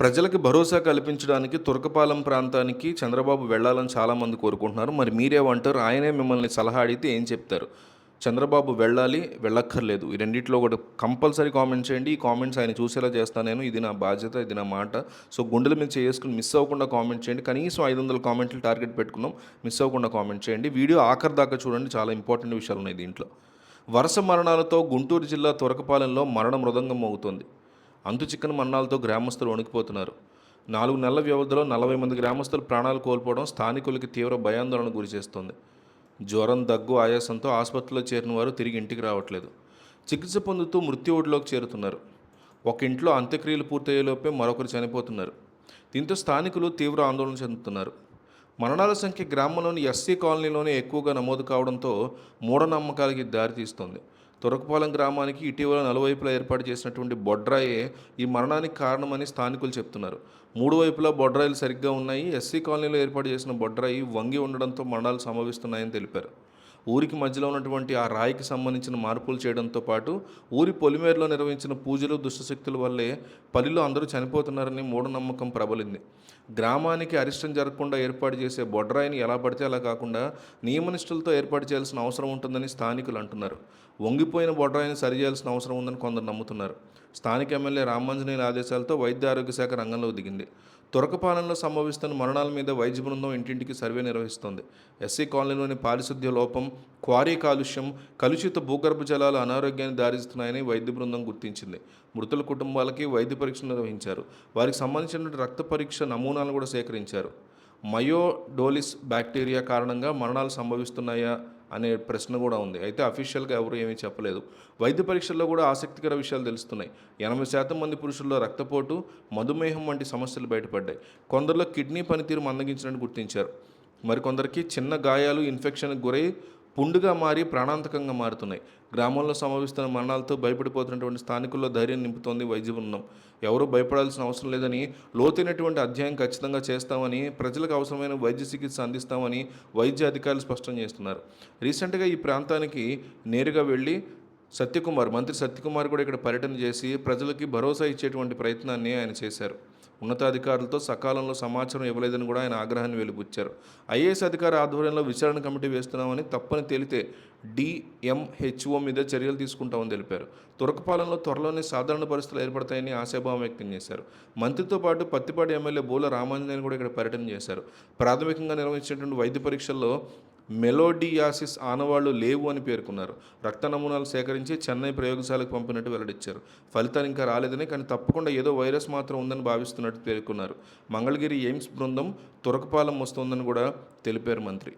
ప్రజలకు భరోసా కల్పించడానికి తురకపాలెం ప్రాంతానికి చంద్రబాబు వెళ్ళాలని చాలామంది కోరుకుంటున్నారు. మరి మీరేమంటారు? ఆయనే మిమ్మల్ని సలహా అడిగితే ఏం చెప్తారు? చంద్రబాబు వెళ్ళాలి వెళ్ళక్కర్లేదు. ఈ రెండిట్లో ఒకటి కంపల్సరీ కామెంట్ చేయండి. ఈ కామెంట్స్ ఆయన చూసేలా చేస్తాను నేను. ఇది నా బాధ్యత ఇది నా మాట. సో గుండెల మీద చేసుకుని మిస్ అవ్వకుండా కామెంట్ చేయండి. కనీసం ఐదు వందల కామెంట్లు టార్గెట్ పెట్టుకున్నాం మిస్ అవ్వకుండా కామెంట్ చేయండి. వీడియో ఆఖరి దాకా చూడండి. చాలా ఇంపార్టెంట్ విషయాలు ఉన్నాయి దీంట్లో. వరుస మరణాలతో గుంటూరు జిల్లా తురకపాలెంలో మరణ మృదంగం అవుతుంది అంతు చిక్కని మరణాలతో గ్రామస్తులు వణికిపోతున్నారు. నాలుగు నెలల వ్యవధిలో నలభై మంది గ్రామస్తులు ప్రాణాలు కోల్పోవడం స్థానికులకి తీవ్ర భయాందోళన గురి చేస్తుంది. జ్వరం దగ్గు ఆయాసంతో ఆసుపత్రిలో చేరిన వారు తిరిగి ఇంటికి రావట్లేదు. చికిత్స పొందుతూ మృత్యు ఒడిలోకి చేరుతున్నారు. ఒక ఇంట్లో అంత్యక్రియలు పూర్తయ్యేలోపే మరొకరు చనిపోతున్నారు. దీంతో స్థానికులు తీవ్ర ఆందోళన చెందుతున్నారు. మరణాల సంఖ్య గ్రామంలోని ఎస్సీ కాలనీలోనే ఎక్కువగా నమోదు కావడంతో మూఢనమ్మకాలకి దారితీస్తుంది. తురకపాలెం గ్రామానికి ఇటీవల నలువైపులా ఏర్పాటు చేసినటువంటి బొడ్రాయే ఈ మరణానికి కారణమని స్థానికులు చెప్తున్నారు. మూడు వైపులా బొడ్రాయిలు సరిగ్గా ఉన్నాయి. ఎస్సీ కాలనీలో ఏర్పాటు చేసిన బొడ్రాయి వంగి ఉండడంతో మరణాలు సంభవిస్తున్నాయని తెలిపారు. ఊరికి మధ్యలో ఉన్నటువంటి ఆ రాయికి సంబంధించిన మార్పులు చేయడంతో పాటు ఊరి పొలిమేరలో నిర్వహించిన పూజలు దుష్టశక్తుల వల్లే పల్లిలో అందరూ చనిపోతున్నారని మూఢనమ్మకం ప్రబలింది. గ్రామానికి అరిష్టం జరగకుండా ఏర్పాటు చేసే బొడ్రాయిని ఎలా పడితే అలా కాకుండా నియమనిష్టలతో ఏర్పాటు చేయాల్సిన అవసరం ఉంటుందని స్థానికులు అంటున్నారు. వంగిపోయిన బొడ్రాయిని సరిచేయాల్సిన అవసరం ఉందని కొందరు నమ్ముతున్నారు. స్థానిక ఎమ్మెల్యే రామాంజనేయుల ఆదేశాలతో వైద్య ఆరోగ్య శాఖ రంగంలో దిగింది. తురకపాలెంలో సంభవిస్తున్న మరణాల మీద వైద్య బృందం ఇంటింటికి సర్వే నిర్వహిస్తోంది. ఎస్సీ కాలనీలోని పారిశుద్ధ్య లోపం క్వారీ కాలుష్యం కలుషిత భూగర్భ జలాలు అనారోగ్యాన్ని దారిస్తున్నాయని వైద్య బృందం గుర్తించింది. మృతుల కుటుంబాలకి వైద్య పరీక్షలు నిర్వహించారు. వారికి సంబంధించిన రక్త పరీక్ష నమూనాలను కూడా సేకరించారు. మయోడోలిస్ బ్యాక్టీరియా కారణంగా మరణాలు సంభవిస్తున్నాయా అనే ప్రశ్న కూడా ఉంది. అయితే అఫీషియల్గా ఎవరు ఏమీ చెప్పలేదు. వైద్య పరీక్షల్లో కూడా ఆసక్తికర విషయాలు తెలుస్తున్నాయి. ఎనభై శాతం మంది పురుషుల్లో రక్తపోటు మధుమేహం వంటి సమస్యలు బయటపడ్డాయి. కొందరిలో కిడ్నీ పనితీరు మందగించినట్టు గుర్తించారు. మరికొందరికి చిన్న గాయాలు ఇన్ఫెక్షన్కి గురై పుండుగా మారి ప్రాణాంతకంగా మారుతున్నాయి. గ్రామంలో సమావిస్తున్న మరణాలతో భయపడిపోతున్నటువంటి స్థానికుల్లో ధైర్యం నింపుతోంది వైద్య బృందం ఎవరూ భయపడాల్సిన అవసరం లేదని లోతైనటువంటి అధ్యాయం ఖచ్చితంగా చేస్తామని ప్రజలకు అవసరమైన వైద్య చికిత్స అందిస్తామని వైద్య అధికారులు స్పష్టం చేస్తున్నారు. రీసెంట్గా ఈ ప్రాంతానికి నేరుగా వెళ్ళి సత్యకుమార్ మంత్రి సత్యకుమార్ కూడా ఇక్కడ పర్యటన చేసి ప్రజలకి భరోసా ఇచ్చేటువంటి ప్రయత్నాన్ని ఆయన చేశారు. ఉన్నతాధికారులతో సకాలంలో సమాచారం ఇవ్వలేదని కూడా ఆయన ఆగ్రహాన్ని వెలిబుచ్చారు. ఐఏఎస్ అధికారి ఆధ్వర్యంలో విచారణ కమిటీ వేస్తున్నామని తప్పని తేలితే డిఎంహెచ్ఓ మీద చర్యలు తీసుకుంటామని తెలిపారు. తురకపాలెంలో త్వరలోనే సాధారణ పరిస్థితులు ఏర్పడతాయని ఆశాభావం వ్యక్తం చేశారు. మంత్రితో పాటు పత్తిపాటి ఎమ్మెల్యే బోల రామాంజనేయులు కూడా ఇక్కడ పర్యటన చేశారు. ప్రాథమికంగా నిర్వహించినటువంటి వైద్య పరీక్షల్లో మెలోడియాసిస్ ఆనవాళ్ళు లేవు అని పేర్కొన్నారు. రక్త నమూనాలు సేకరించి చెన్నై ప్రయోగశాలకు పంపినట్టు వెల్లడించారు. ఫలితాలు ఇంకా రాలేదని కానీ తప్పకుండా ఏదో వైరస్ మాత్రం ఉందని భావిస్తున్నట్టు పేర్కొన్నారు. మంగళగిరి ఎయిమ్స్ బృందం తురకపాలెం వస్తోందని కూడా తెలిపారు మంత్రి.